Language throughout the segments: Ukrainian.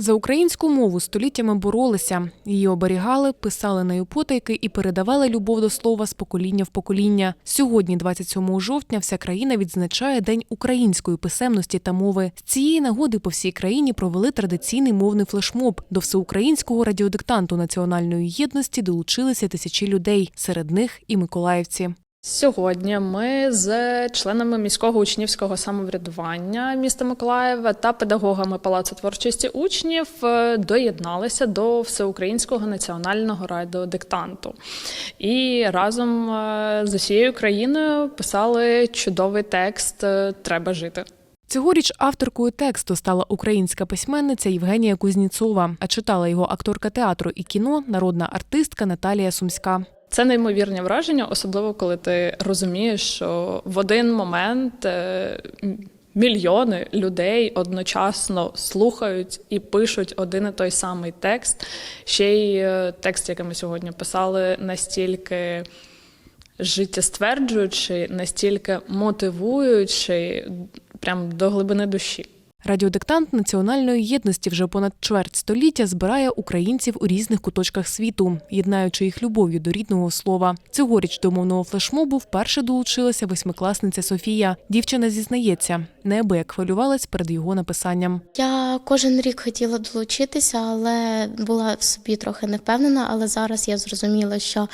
За українську мову століттями боролися, її оберігали, писали нею потайки і передавали любов до слова з покоління в покоління. Сьогодні, 27 жовтня, вся країна відзначає День української писемності та мови. З цієї нагоди по всій країні провели традиційний мовний флешмоб. До всеукраїнського радіодиктанту національної єдності долучилися тисячі людей, серед них і миколаївці. Сьогодні ми з членами міського учнівського самоврядування міста Миколаєва та педагогами Палацу творчості учнів е, доєдналися до всеукраїнського національного радіодиктанту. І разом е, з усією країною писали чудовий текст е, Треба жити. Цьогоріч авторкою тексту стала українська письменниця Євгенія Кузніцова, а читала його акторка театру і кіно, народна артистка Наталія Сумська. Це неймовірне враження, особливо коли ти розумієш, що в один момент е, мільйони людей одночасно слухають і пишуть один і той самий текст. Ще й е, текст, який ми сьогодні писали, настільки життєстверджуючий, настільки мотивуючий, прям до глибини душі. Радіодиктант національної єдності вже понад чверть століття збирає українців у різних куточках світу, єднаючи їх любов'ю до рідного слова. Цьогоріч до мовного флешмобу вперше долучилася восьмикласниця Софія. Дівчина зізнається, неабияк хвилювалась перед його написанням. Я кожен рік хотіла долучитися, але була в собі трохи не впевнена. Але зараз я зрозуміла, що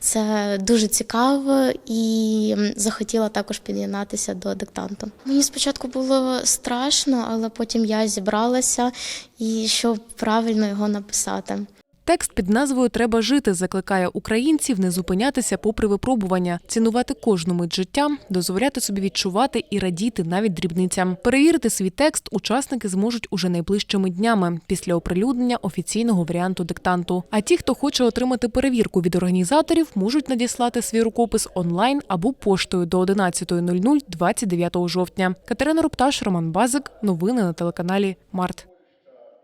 це дуже цікаво і захотіла також під'єднатися до диктанту. Мені спочатку було страшно, але потім я зібралася і щоб правильно його написати. Текст під назвою Треба жити закликає українців не зупинятися попри випробування, цінувати кожну мить життя, дозволяти собі відчувати і радіти навіть дрібницям. Перевірити свій текст учасники зможуть уже найближчими днями після оприлюднення офіційного варіанту диктанту. А ті, хто хоче отримати перевірку від організаторів, можуть надіслати свій рукопис онлайн або поштою до 11.00 29 жовтня. Катерина Рупташ, Роман Базик. Новини на телеканалі Март.